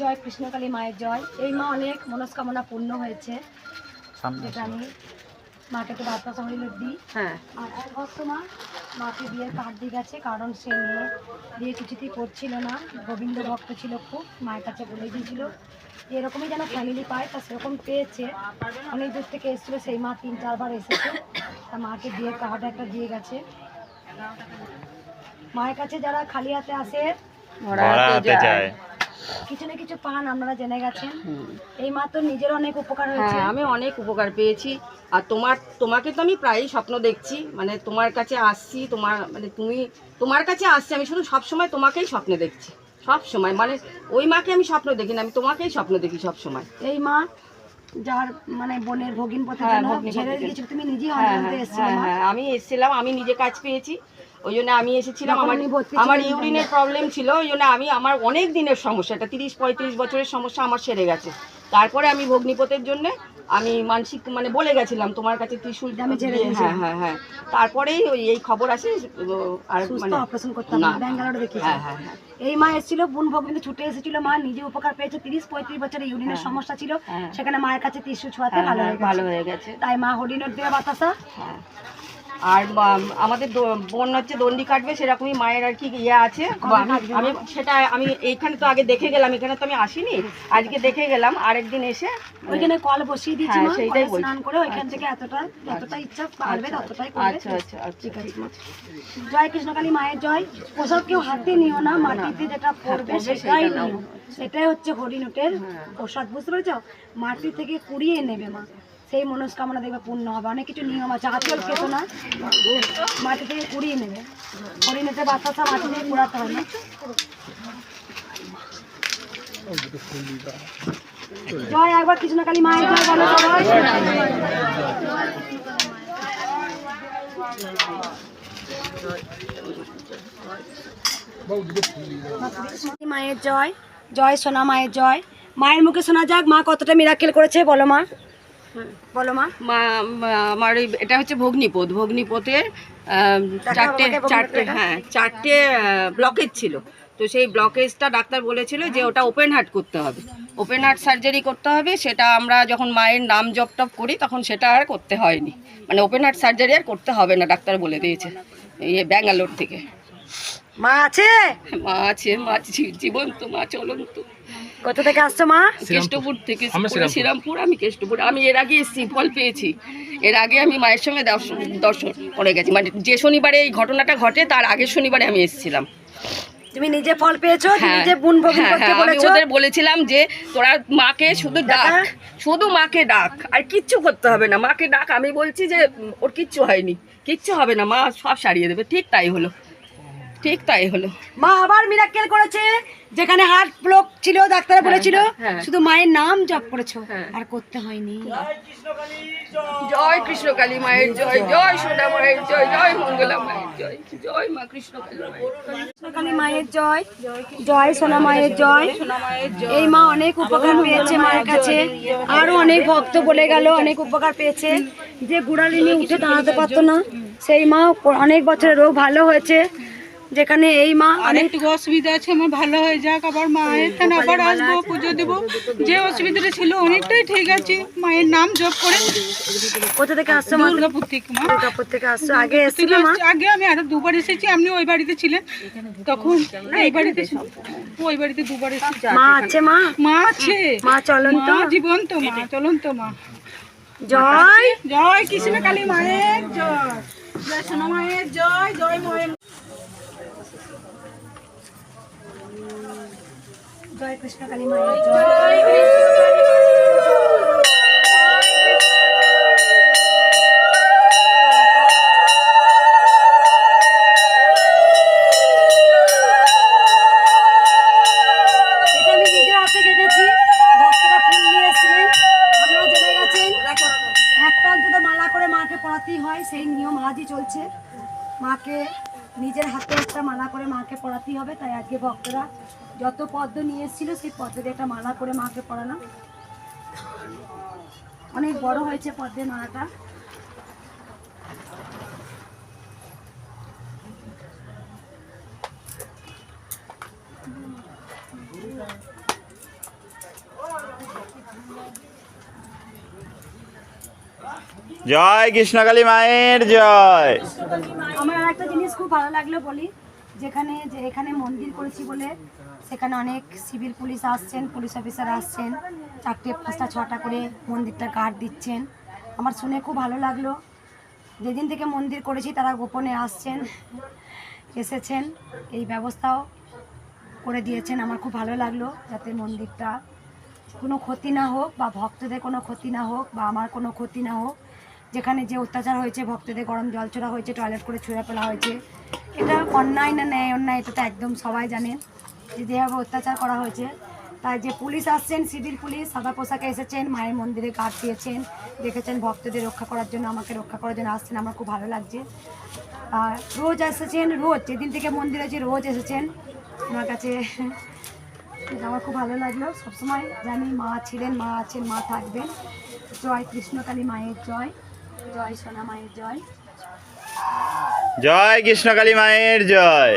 জয় কৃষ্ণকালী মায়ের জয়। এই মা অনেক মনস্কামনা পূর্ণ হয়েছে। যেটা আমি মাকে তো বার্তা সংগ্রহ দিই। হ্যাঁ। আর এক মা মাকে বিয়ের কার্ড দিয়ে গেছে কারণ সে মেয়ে বিয়ে কিছুতেই করছিল না। গোবিন্দ ভক্ত ছিল খুব মায়ের কাছে বলে দিয়েছিল। এরকমই যেন ফ্যামিলি পায় তা সেরকম পেয়েছে। অনেক দূর থেকে এসেছিল সেই মা তিন চারবার এসেছে। তা মাকে বিয়ের কার্ড একটা দিয়ে গেছে। মায়ের কাছে যারা খালি হাতে আসে যায়। কিছু না কিছু পান আপনারা জেনে গেছেন? এই মা তো নিজের অনেক উপকার হয়েছে। হ্যাঁ আমি অনেক উপকার পেয়েছি। আর তোমার তোমাকে তো আমি প্রায়ই স্বপ্ন দেখছি। মানে তোমার কাছে আসছি তোমার মানে তুমি তোমার কাছে আসছি আমি শুধু সবসময় তোমাকেই স্বপ্নে দেখছি। সব সময় মানে ওই মাকে আমি স্বপ্ন দেখি না আমি তোমাকেই স্বপ্ন দেখি সব সময় এই মা যার মানে বোনের ভগিন পথের হ্যাঁ, দিয়েছ তুমি মা। হ্যাঁ আমি এসেছিলাম আমি নিজে কাজ পেয়েছি। ওই জন্য আমি এসেছিলাম আমার আমার ইউরিনের প্রবলেম ছিল ওই জন্য আমি আমার অনেক দিনের সমস্যা এটা তিরিশ পঁয়ত্রিশ বছরের সমস্যা আমার সেরে গেছে তারপরে আমি ভগ্নিপথের জন্য আমি মানসিক মানে বলে গেছিলাম তোমার কাছে ত্রিশুল। হ্যাঁ হ্যাঁ হ্যাঁ তারপরেই ওই এই খবর আসে আর মানে অপারেশন করতে হবে না। ব্যাঙ্গালোরে দেখিয়েছি হ্যাঁ হ্যাঁ হ্যাঁ এই মা এসেছিল বোন ভগিনী ছুটে এসেছিল মা নিজে উপকার পেয়েছে তিরিশ পঁয়ত্রিশ বছরের ইউরিনের হ্যাঁ। সমস্যা ছিল হ্যাঁ। সেখানে মায়ের কাছে টিস্যু ছোঁয়াতে হ্যাঁ, ভালো হয়ে গেছে তাই মা হরিণর দেওয়া বাতাসা হ্যাঁ আর আমাদের বোন হচ্ছে দণ্ডি কাটবে সেরকমই মায়ের আর কি ইয়ে আছে। আমি- সেটা আমি এইখানে তো আগে দেখে গেলাম এখানে তো আমি আসিনি। আজকে দেখে গেলাম আরেকদিন এসে ওইখানে কল বসিয়ে দিয়েছি হ্যাঁ, সেইটাই বলছি। স্নান করে ওইখান থেকে এতটা যতটা ইচ্ছা পারবে ততটাই করবে। আচ্ছা আচ্ছা আচ্ছা। ঠিক আছে জয় কৃষ্ণকালী মায়ের জয়। ওসব কেউ হাতে নিও না মাটিতে যেটা পড়বে পড়বে সেটাই নিও। সেটাই হচ্ছে হরিণুটের হ্যাঁ। প্রসাদ বুঝতে পেরেছ? মাটি থেকে কুড়িয়ে নেবে মা। সেই মনস্কামনা দেখবে পূর্ণ হবে। অনেক কিছু নিয়ম আছে আচল খেতো না। মাটি থেকে কুড়িয়ে নেবে। কুড়িয়ে নিতে বাচ্চা মাটি থেকে কুড়াতে হবে। জয়, একবার কৃষ্ণকালী মায়ের জয় বলো মায়ের জয়। জয় সোনা মায়ের জয়। মায়ের মুখে শোনা যাক মা কতটা মিরাকেল করেছে, বলো মা। বলো মা। আমার এটা হচ্ছে ভগ্নিপথ। ভগ্নিপথের চারটে চারটে হ্যাঁ চারটে ব্লকেজ ছিল। তো সেই ব্লকেজটা ডাক্তার বলেছিল যে ওটা ওপেন হার্ট করতে হবে। ওপেন হার্ট সার্জারি করতে হবে সেটা আমরা যখন মায়ের নাম জপ টপ করি তখন সেটা আর করতে হয়নি। মানে ওপেন হার্ট সার্জারি আর করতে হবে না ডাক্তার বলে দিয়েছে। ইয়ে ব্যাঙ্গালোর থেকে। মা আছে? মা আছে মা জীবন্ত মা চলন্ত। কোথা থেকে আসছো মা? কেষ্টপুর থেকে শ্রীরামপুর। আমি কেষ্টপুর। আমি এর আগে এসেছি ফল পেয়েছি। এর আগে আমি মায়ের সঙ্গে দর্শন দর্শন করে গেছি। মানে যে শনিবারে এই ঘটনাটা ঘটে তার আগের শনিবারে আমি এসেছিলাম। তুমি নিজে ফল পেয়েছ হ্যাঁ। নিজে বুন ভগিন হ্যাঁ, করতে হ্যাঁ, বলেছ? ওদের বলেছিলাম যে তোরা মাকে শুধু ডাক। শুধু মাকে ডাক। আর কিচ্ছু করতে হবে না। মাকে ডাক। আমি বলছি যে ওর কিচ্ছু হয়নি। কিচ্ছু হবে না। মা সব সারিয়ে দেবে। ঠিক তাই হলো। ঠিক তাই হলো। মা আবার মিরাকেল করেছে যেখানে হার্ট ব্লক ছিল ডাক্তার বলেছিল হ্যাঁ। শুধু মায়ের নাম জপ করেছ হ্যাঁ। আর করতে হয়নি। জয় কৃষ্ণকালী মায়ের জয় জয় সোনা মায়ের জয় জয় মঙ্গলা মায়ের জয় জয় মা কৃষ্ণকালী মায়ের কৃষ্ণকালী মায়ের জয় জয় সোনা মায়ের জয়। সোনা মায়ের জয় এই মা অনেক উপকার পেয়েছে মায়ের কাছে। আরও অনেক ভক্ত বলে গেল অনেক উপকার পেয়েছে। যে গুড়ালি নিয়ে উঠে দাঁড়াতে পারতো না সেই মা অনেক বছরের রোগ ভালো হয়েছে। যেখানে এই মা অনেক অনেকটুকু অসুবিধা আছে আমার ভালো হয়ে যাক আবার মায়ের এখানে আবার আসব পুজো দেবো। যে অসুবিধাটা ছিল অনেকটাই ঠিক আছে মায়ের নাম জপ করে। কোথা থেকে আসছো মা? দুর্গাপুর থেকে মা। দুর্গাপুর থেকে আসছো। আগে এসেছিল মা? আগে আমি আরও দুবার এসেছি আপনি ওই বাড়িতে ছিলেন। তখন এই বাড়িতে ছিল। ওই বাড়িতে দুবার এসেছি। মা আছে মা? মা আছে। মা চলন তো মা জীবন্ত মা চলন্ত মা। জয়। জয় কৃষ্ণ কালী মায়ের জয়। জয় সোনা মায়ের জয় জয় মায়ের জয় কৃষ্ণ কালী মায়ের জয়। এটা আমি নিজের হাতে কেটেছি। ভক্তরা ফুল নিয়ে এসেছিলেন। জেনে গেছেন একটা অন্তত মালা করে মাকে পড়াতেই হয় সেই নিয়ম আজই চলছে। মাকে নিজের হাতে একটা মালা করে মাকে পড়াতেই হবে তাই আজকে ভক্তরা যত পদ্ম নিয়ে এসেছিল সেই পদ্ম দিয়ে একটা মালা করে মাকে পড়ালাম অনেক বড় হয়েছে পদ্মের মালাটা। জয় কৃষ্ণকালী মায়ের জয়। আমার একটা জিনিস খুব ভালো লাগল বলি যেখানে যে এখানে মন্দির করেছি বলে সেখানে অনেক সিভিল পুলিশ আসছেন, পুলিশ অফিসার আসছেন, চারটে পাঁচটা, ছটা করে মন্দিরটা গার্ড দিচ্ছেন। আমার শুনে খুব ভালো লাগল। যেদিন থেকে মন্দির করেছি, তারা গোপনে আসছেন, এসেছেন। এই ব্যবস্থাও করে দিয়েছেন। আমার খুব ভালো লাগল যাতে মন্দিরটা কোনো ক্ষতি না হোক বা ভক্তদের কোনো ক্ষতি না হোক বা আমার কোনো ক্ষতি না হোক। যেখানে যে অত্যাচার হয়েছে, ভক্তদের গরম জল ছোড়া হয়েছে, টয়লেট করে ছুঁড়ে ফেলা হয়েছে, এটা অন্যায় না ন্যায় অন্যায়, এটা তো একদম সবাই জানেন যে যেভাবে অত্যাচার করা হয়েছে তাই যে পুলিশ আসছেন, সিভিল পুলিশ, সাদা পোশাকে এসেছেন, মায়ের মন্দিরে গার্ড দিয়েছেন, দেখেছেন ভক্তদের রক্ষা করার জন্য, আমাকে রক্ষা করার জন্য আসছেন, আমার খুব ভালো লাগছে। আর রোজ এসেছেন, রোজ, যেদিন থেকে মন্দির আছে রোজ এসেছেন আমার কাছে আমার খুব ভালো লাগল। সবসময় জানি মা ছিলেন, মা আছেন, মা থাকবেন। জয় কৃষ্ণকালী মায়ের জয় জয় সোনা মায়ের জয়। জয় কৃষ্ণকালী মায়ের জয়।